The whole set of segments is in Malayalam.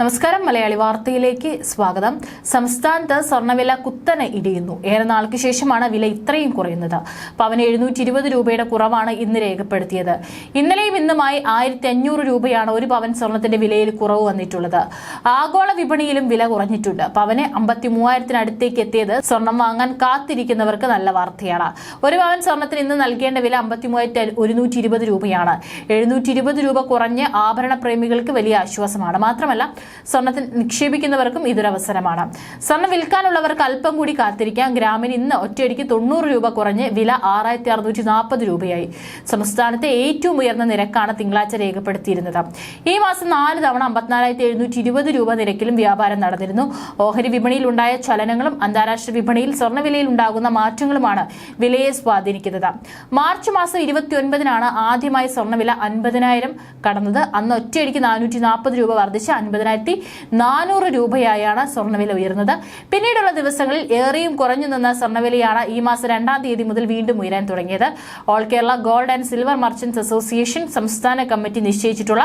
നമസ്കാരം. മലയാളി വാർത്തയിലേക്ക് സ്വാഗതം. സംസ്ഥാനത്ത് സ്വർണവില കുത്തനെ ഇടിയുന്നു. ഏറെ നാൾക്ക് ശേഷമാണ് വില ഇത്രയും കുറയുന്നത്. പവന് എഴുന്നൂറ്റി ഇരുപത് രൂപയുടെ കുറവാണ് ഇന്ന് രേഖപ്പെടുത്തിയത്. ഇന്നലെയും ഇന്നുമായി ആയിരത്തി അഞ്ഞൂറ് രൂപയാണ് ഒരു പവൻ സ്വർണത്തിന്റെ വിലയിൽ കുറവ് വന്നിട്ടുള്ളത്. ആഗോള വിപണിയിലും വില കുറഞ്ഞിട്ടുണ്ട്. പവന് അമ്പത്തി മൂവായിരത്തിനടുത്തേക്ക് എത്തിയത് സ്വർണം വാങ്ങാൻ കാത്തിരിക്കുന്നവർക്ക് നല്ല വാർത്തയാണ്. ഒരു പവൻ സ്വർണത്തിന് ഇന്ന് നൽകേണ്ട വില അമ്പത്തി മൂവായിരത്തി ഒരുന്നൂറ്റി ഇരുപത് രൂപയാണ്. എഴുന്നൂറ്റി ഇരുപത് രൂപ കുറഞ്ഞ് ആഭരണ പ്രേമികൾക്ക് വലിയ ആശ്വാസമാണ്. മാത്രമല്ല സ്വർണത്തിൽ നിക്ഷേപിക്കുന്നവർക്കും ഇതൊരവസരമാണ്. സ്വർണം വിൽക്കാനുള്ളവർക്ക് അല്പം കൂടി കാത്തിരിക്കാം. ഗ്രാമിന് ഇന്ന് ഒറ്റയടിക്ക് തൊണ്ണൂറ് രൂപ കുറഞ്ഞ് വില ആറായിരത്തി അറുന്നൂറ്റി നാൽപ്പത് രൂപയായി. സംസ്ഥാനത്തെ ഏറ്റവും ഉയർന്ന നിരക്കാണ് തിങ്കളാഴ്ച രേഖപ്പെടുത്തിയിരുന്നത്. ഈ മാസം നാല് തവണ അമ്പത്തിനാലായിരത്തി എഴുന്നൂറ്റി ഇരുപത് രൂപ നിരക്കിലും വ്യാപാരം നടന്നിരുന്നു. ഓഹരി വിപണിയിൽ ഉണ്ടായ ചലനങ്ങളും അന്താരാഷ്ട്ര വിപണിയിൽ സ്വർണവിലയിൽ ഉണ്ടാകുന്ന മാറ്റങ്ങളുമാണ് വിലയെ സ്വാധീനിക്കുന്നത്. മാർച്ച് മാസം ഇരുപത്തിയൊൻപതിനാണ് ആദ്യമായി സ്വർണവില അൻപതിനായിരം കടന്നത്. അന്ന് ഒറ്റയടിക്ക് നാനൂറ്റി നാൽപ്പത് രൂപ വർദ്ധിച്ച് അൻപതിനായിരത്തി നാനൂറ് രൂപയായാണ് സ്വർണവില ഉയർന്നത്. പിന്നീടുള്ള ദിവസങ്ങളിൽ ഏറെയും കുറഞ്ഞു നിന്ന സ്വർണവിലയാണ് ഈ മാസം രണ്ടാം തീയതി മുതൽ വീണ്ടും ഉയരാൻ തുടങ്ങിയത്. All Kerala gold and silver merchants association സംസ്ഥാന കമ്മിറ്റി നിശ്ചയിച്ചിട്ടുള്ള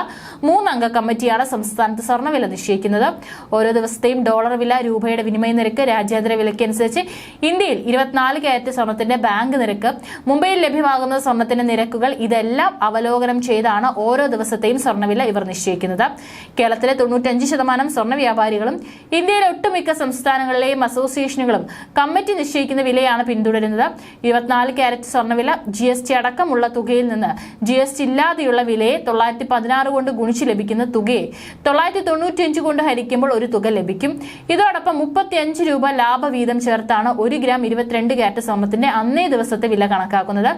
മൂന്നംഗ കമ്മിറ്റിയാണ് സംസ്ഥാനത്ത് സ്വർണവില നിശ്ചയിക്കുന്നത്. ഓരോ ദിവസത്തെയും ഡോളർ വില രൂപയുടെ വിനിമയ നിരക്ക് രാജ്യാന്തര വിലയ്ക്കനുസരിച്ച് ഇന്ത്യയിൽ ഇരുപത്തിനാല് ക്യാരറ്റ് സ്വർണത്തിന്റെ ബാങ്ക് നിരക്ക് മുംബൈയിൽ ലഭ്യമാകുന്ന സ്വർണത്തിന്റെ നിരക്കുകൾ ഇതെല്ലാം അവലോകനം ചെയ്താണ് ഓരോ ദിവസത്തെയും സ്വർണവില ഇവർ നിശ്ചയിക്കുന്നത്. കേരളത്തിലെ തൊണ്ണൂറ്റഞ്ച് ശതമാനം സ്വർണ വ്യാപാരികളും ഇന്ത്യയിലെ ഒട്ടുമിക്ക സംസ്ഥാനങ്ങളിലെയും അസോസിയേഷനുകളും കമ്മിറ്റി നിശ്ചയിക്കുന്ന വിലയാണ് പിന്തുടരുന്നത്. ഇരുപത്തിനാല് ക്യാരറ്റ് സ്വർണവില ജി എസ് ടി അടക്കമുള്ള തുകയിൽ നിന്ന് ജി എസ് ടി ഇല്ലാതെയുള്ള വിലയെ തൊള്ളായിരത്തി പതിനാറ് കൊണ്ട് ഗുണിച്ച് ലഭിക്കുന്ന തുകയെ തൊള്ളായിരത്തി തൊണ്ണൂറ്റിയഞ്ച് കൊണ്ട് ഹരിക്കുമ്പോൾ ഒരു തുക ലഭിക്കും. ഇതോടൊപ്പം മുപ്പത്തിയഞ്ച് രൂപ ലാഭവീതം ചേർത്താണ് ഒരു ഗ്രാം ഇരുപത്തിരണ്ട് ക്യാരറ്റ് സ്വർണത്തിന്റെ അന്നേ ദിവസത്തെ വില കണക്കാക്കുന്നത്.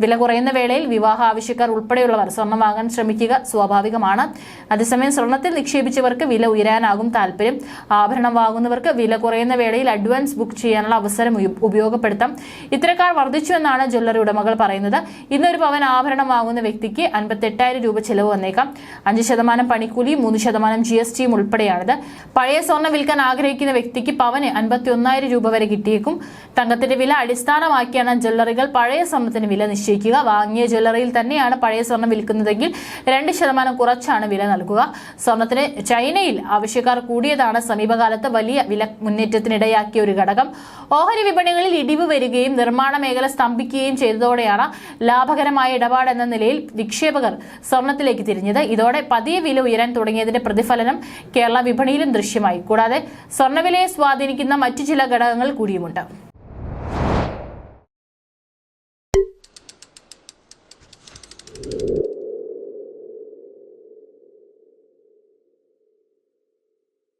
വില കുറയുന്ന വേളയിൽ വിവാഹ ആവശ്യക്കാർ ഉൾപ്പെടെയുള്ളവർ സ്വർണം വാങ്ങാൻ ശ്രമിക്കുക സ്വാഭാവികമാണ്. അതേസമയം സ്വർണത്തിൽ നിക്ഷേപിച്ചവർക്ക് വില ഉയരാനാകും താല്പര്യം. ആഭരണം വാങ്ങുന്നവർക്ക് വില കുറയുന്ന വേളയിൽ അഡ്വാൻസ് ബുക്ക് ചെയ്യാനുള്ള അവസരം ഉപയോഗപ്പെടുത്താം. ഇത്തരക്കാർ വർദ്ധിച്ചു എന്നാണ് ജ്വല്ലറി ഉടമകൾ പറയുന്നത്. ഇന്നൊരു പവൻ ആഭരണം വാങ്ങുന്ന വ്യക്തിക്ക് അൻപത്തെട്ടായിരം രൂപ ചെലവ് വന്നേക്കാം. അഞ്ച് ശതമാനം പണിക്കൂലിയും മൂന്ന് ശതമാനം ജി എസ് ടിയും ഉൾപ്പെടെയാണിത്. പഴയ സ്വർണം വിൽക്കാൻ ആഗ്രഹിക്കുന്ന വ്യക്തിക്ക് പവന് അൻപത്തി ഒന്നായിരം രൂപ വരെ കിട്ടിയേക്കും. തങ്കത്തിന്റെ വില അടിസ്ഥാനമാക്കിയാണ് ജ്വല്ലറികൾ പഴയ സ്വർണത്തിന് വില നിശ്ചയിക്കുക. വാങ്ങിയ ജ്വല്ലറിയിൽ തന്നെയാണ് പഴയ സ്വർണം വിൽക്കുന്നതെങ്കിൽ രണ്ട് ശതമാനം കുറച്ചാണ് വില നൽകുക. സ്വർണത്തിന് ചൈനയിൽ ആവശ്യക്കാർ കൂടിയതാണ് സമീപകാലത്ത് വലിയ വില മുന്നേറ്റത്തിനിടയാക്കിയ ഒരു ഘടകം. ഓഹരി വിപണികളിൽ ഇടിവ് വരികയും നിർമ്മാണ മേഖല സ്തംഭിക്കുകയും ചെയ്തതോടെയാണ് ലാഭകരമായ ഇടപാട് എന്ന നിലയിൽ നിക്ഷേപകർ സ്വർണത്തിലേക്ക് തിരിഞ്ഞത്. ഇതോടെ പതിയെ വില ഉയരാൻ തുടങ്ങിയതിന്റെ പ്രതിഫലനം കേരള വിപണിയിലും ദൃശ്യമായി. കൂടാതെ സ്വർണവിലയെ സ്വാധീനിക്കുന്ന മറ്റു ചില ഘടകങ്ങൾ കൂടിയുമുണ്ട്.